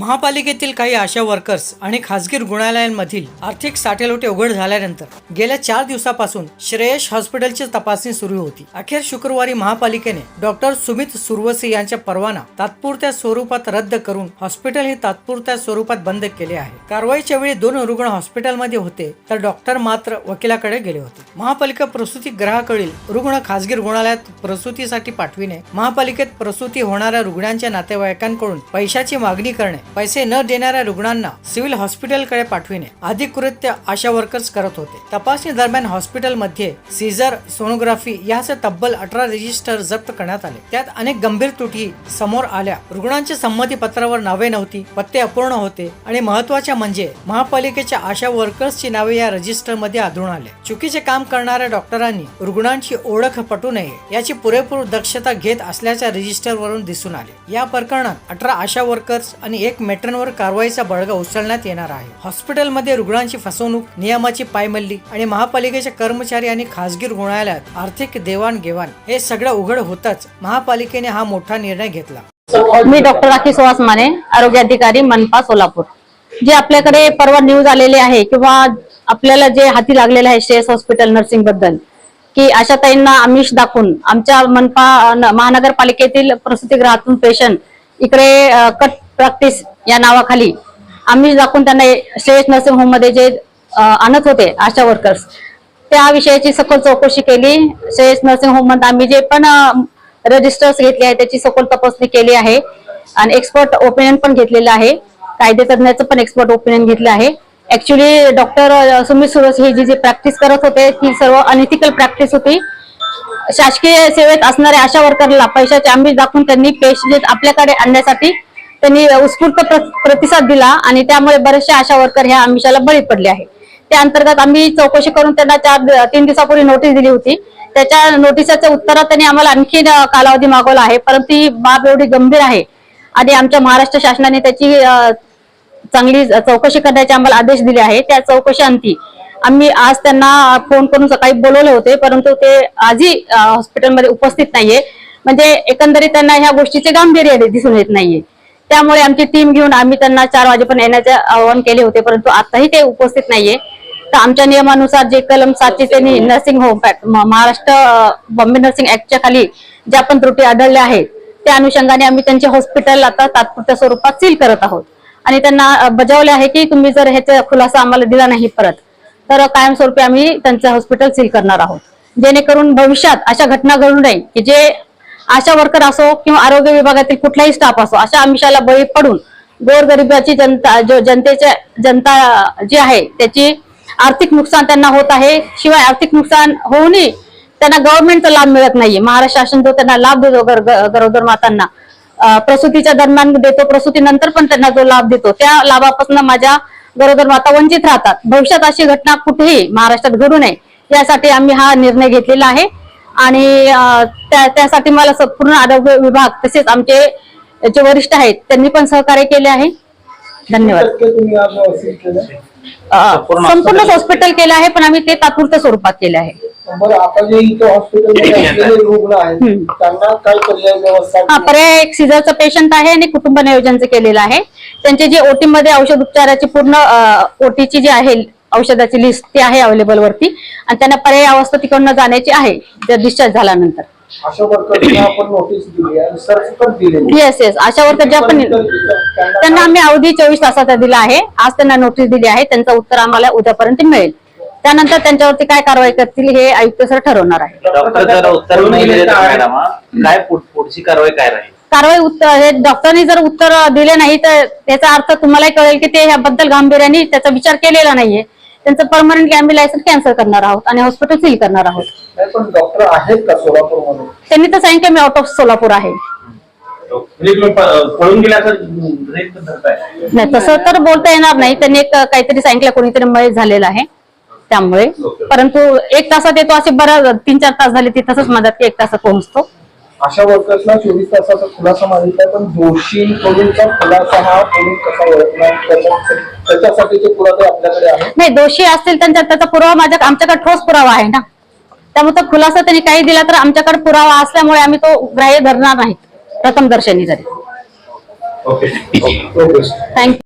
महापालिकेतील काही आशा वर्कर्स आणि खासगी रुग्णालयांमधील आर्थिक साठेलोटे उघड झाल्यानंतर गेल्या चार दिवसापासून श्रेयश हॉस्पिटलची तपासणी सुरू होती. अखेर शुक्रवारी महापालिकेने डॉक्टर सुमित सुरवसी यांच्या परवाना तात्पुरत्या स्वरूपात रद्द करून हॉस्पिटल हे तात्पुरत्या स्वरूपात बंद केले आहे. कारवाईच्या वेळी दोन रुग्ण हॉस्पिटलमध्ये होते तर डॉक्टर मात्र वकिलाकडे गेले होते. महापालिका प्रसूती ग्रहाकडील रुग्ण खासगी रुग्णालयात प्रसूतीसाठी पाठविणे महापालिकेत प्रसूती होणाऱ्या रुग्णांच्या नातेवाईकांकडून पैशाची मागणी करणे पैसे न देणाऱ्या रुग्णांना सिव्हिल हॉस्पिटलकडे पाठविणे. अधिकृत्य कृत्य आशा वर्कर्स करत होते. तपासणी दरम्यान हॉस्पिटलमध्ये सीझर सोनोग्राफी यासह तब्बल अठरा रजिस्टर जप्त करण्यात आले. त्यात अनेक गंभीर त्रुटी समोर आल्या. रुग्णांच्या संमती पत्रावर नावे नव्हती पत्ते अपूर्ण होते आणि महत्त्वाच्या म्हणजे महापालिकेच्या आशा वर्कर्सची नावे या रजिस्टरमध्ये आढळून आले. चुकीचे काम करणाऱ्या डॉक्टरांनी रुग्णांची ओळख पटू नये याची पुरेपूर दक्षता घेत असल्याच्या रजिस्टर वरून दिसून आले. या प्रकरणात अठरा आशा वर्कर्स आणि एक मेट्रनवर कारवाईचा बळगा उचलण्यात येणार आहे. हॉस्पिटलमध्ये रुग्णांची फसवणूक नियमाची पायमल्ली आणि महापालिकेचे कर्मचारी आणि खासगी रुग्णालयात आर्थिक देवाणघेवाण हे सगळं उघड होताच महापालिकेने हा मोठा निर्णय घेतला. मी डॉक्टर राखी सुहास माने आरोग्य अधिकारी मनपा सोलापूर. जे आपल्याकडे परवा न्यूज आलेले आहे किंवा आपल्याला जे हाती लागलेलं आहे श्रेयस हॉस्पिटल नर्सिंगबद्दल की आशाताईंना आमिष दाखवून आमच्या मनपा महानगरपालिकेतील प्रसूतीगृहातून पेशंट इकडे कट प्रॅक्टिस या नावाखाली आम्ही दाखवून त्यांना श्रेयस नर्सिंग होममध्ये जे आणत होते आशा वर्कर्स त्या विषयाची सखोल चौकशी केली. श्रेयस नर्सिंग होममध्ये आम्ही जे पण रजिस्टर्स घेतले आहे त्याची सखोल तपासणी केली आहे. आणि एक्सपर्ट ओपिनियन पण घेतलेलं आहे. कायदे तज्ञाचं पण एक्सपर्ट ओपिनियन घेतलं आहे. ऍक्च्युली डॉक्टर सुमित सुरस हे जी जी प्रॅक्टिस करत होते ती सर्व अनइथिकल प्रॅक्टिस होती. शासकीय सेवेत असणाऱ्या अशा वर्करला पैशाचे आम्ही दाखवून त्यांनी पेशंट आपल्याकडे आणण्यासाठी त्यांनी उत्स्फूर्त प्रतिसाद दिला आणि त्यामुळे बरेचसे आशा वर्कर ह्या आमिषाला बळी पडले आहे. त्या अंतर्गत आम्ही चौकशी करून त्यांना चार तीन दिवसापूर्वी नोटीस दिली होती. त्याच्या नोटिसाच्या उत्तरात त्यांनी आम्हाला आणखी कालावधी मागवला आहे. परंतु ही बाब एवढी गंभीर आहे आणि आमच्या महाराष्ट्र शासनाने त्याची चांगली चौकशी करण्याचे आम्हाला आदेश दिले आहे. त्या चौकशी अंती आम्ही आज त्यांना फोन करून सकाळी बोलवले होते. परंतु ते आजही हॉस्पिटलमध्ये उपस्थित नाहीये. म्हणजे एकंदरीत त्यांना ह्या गोष्टीचे गांभीर्य दिसून येत नाहीये. त्यामुळे आमची टीम घेऊन आम्ही त्यांना चार वाजेपर्यंत येण्याचे आवाहन केले होते परंतु आताही ते उपस्थित नाहीये. तर आमच्या नियमानुसार जे कलम सातशे त्यांनी nursing home Maharashtra Bombay nursing ऍक्टच्या खाली ज्या पण त्रुटी आढळल्या आहेत त्या अनुषंगाने आम्ही त्यांचे हॉस्पिटल आता तात्पुरत्या स्वरूपात सील करत आहोत. आणि त्यांना बजावले आहे की तुम्ही जर ह्याचा खुलासा आम्हाला दिला नाही परत तर कायमस्वरूपी आम्ही त्यांचं हॉस्पिटल सील करणार आहोत. जेणेकरून भविष्यात अशा घटना घडू नये की जे आशा वर्कर असो किंवा आरोग्य विभागातील कुठलाही स्टाफ असो अशा आमिषाला बळी पडून गोरगरिबाची जनता जो जनतेच्या जनता जी आहे त्याची आर्थिक नुकसान त्यांना होत आहे. शिवाय आर्थिक नुकसान होऊनही त्यांना गव्हर्नमेंटचा लाभ मिळत नाहीये. महाराष्ट्र शासन जो त्यांना लाभ देतो ग- गरोदर मातांना प्रसूतीच्या दरम्यान देतो प्रसूतीनंतर पण त्यांना जो लाभ देतो त्या लाभापासून माझ्या गरोदर माता वंचित राहतात. भविष्यात अशी घटना कुठेही महाराष्ट्रात घडू नये यासाठी आम्ही हा निर्णय घेतलेला आहे. आणि त्यासाठी मला संपूर्ण आरोग्य विभाग तसेच आमचे जे वरिष्ठ आहेत त्यांनी पण सहकार्य केले आहे. धन्यवाद. टक्के तुम्ही आज व्यवस्थित केलं अं, संपूर्ण हॉस्पिटल केलं आहे पण आम्ही ते तात्पुरत्या स्वरूपात केले आहे. बरं आता जे इथं हॉस्पिटलमध्ये असलेले रुग्ण आहेत हम्म. त्यांना काय पर्याय व्यवस्था हा पर्याय एक सिझरचं पेशंट आहे आणि कुटुंब नियोजनचं केलेलं आहे. त्यांचे जे ओटी मध्ये औषध उपचाराची पूर्ण ओटीची जी आहे औषधाची लिस्ट ती आहे अवेलेबल वरती. आणि त्यांना पर्याय अवस्था तिकडनं जाण्याची आहे जर डिस्चार्ज झाल्यानंतर. अशा वर्कर्सना आपण नोटीस दिली आणि सर्च पण दिलेली येस येस अशा वर्कर ज्या पण त्यांना आम्ही अवधी चोवीस तासाचा दिला आहे. आज त्यांना नोटीस दिली आहे. त्यांचं उत्तर आम्हाला उद्यापर्यंत मिळेल. त्यानंतर त्यांच्यावरती काय कारवाई करतील हे आयुक्त सर ठरवणार आहे. डॉक्टर जर उत्तर नाही दिले तर मॅडम काय पुढ- पुढची कारवाई काय राहील? कारवाई उत्तर हे डॉक्टरांनी जर उत्तर दिले नाही तर त्याचा अर्थ तुम्हालाही कळेल की ते ह्याबद्दल गांभीर्याने त्याचा विचार केलेला नाहीये. त्यांचं परमनंट आम्ही लायसन्स कॅन्सल करणार आहोत आणि हॉस्पिटल सील करणार आहोत. नाही पण डॉक्टर आहेत का सोलापूरमध्ये? त्यांनी तर सांगितलं मी आउट ऑफ सोलापूर आहे. म्हणजे तुम्ही प- पळून गेल्याचं गृहीत धरताय. नाही तसं तर बोलता येणार नाही. त्यांनी एक काहीतरी सांगितलं कोणीतरी मयत झालेलं आहे त्यामुळे. परंतु एक तासात येतो असे बरं तीन चार तास झाले ती तसंच म्हणतात की एक तासात पोहोचतो. अशा वर्कर्सना चोवीस तासाचा खुलासा मागितलाय पण दोषींकडूनचा खुलासा हा पोलीस कसा ओळखणार त्याच्या- त्याच्यासाठीचे पुरावे आपल्याकडे आहेत. नाही दोषी असतील त्यांच्या त्याचा पुरावा माझ्या आमच्याकडे ठोस पुरावा आहे ना. त्यामुळे तो खुलासा त्यांनी काही दिला तर आमच्याकडे पुरावा असल्यामुळे आम्ही तो ग्राह्य धरणार नाही. प्रथम दर्शनी आहे ओके. Okay thank you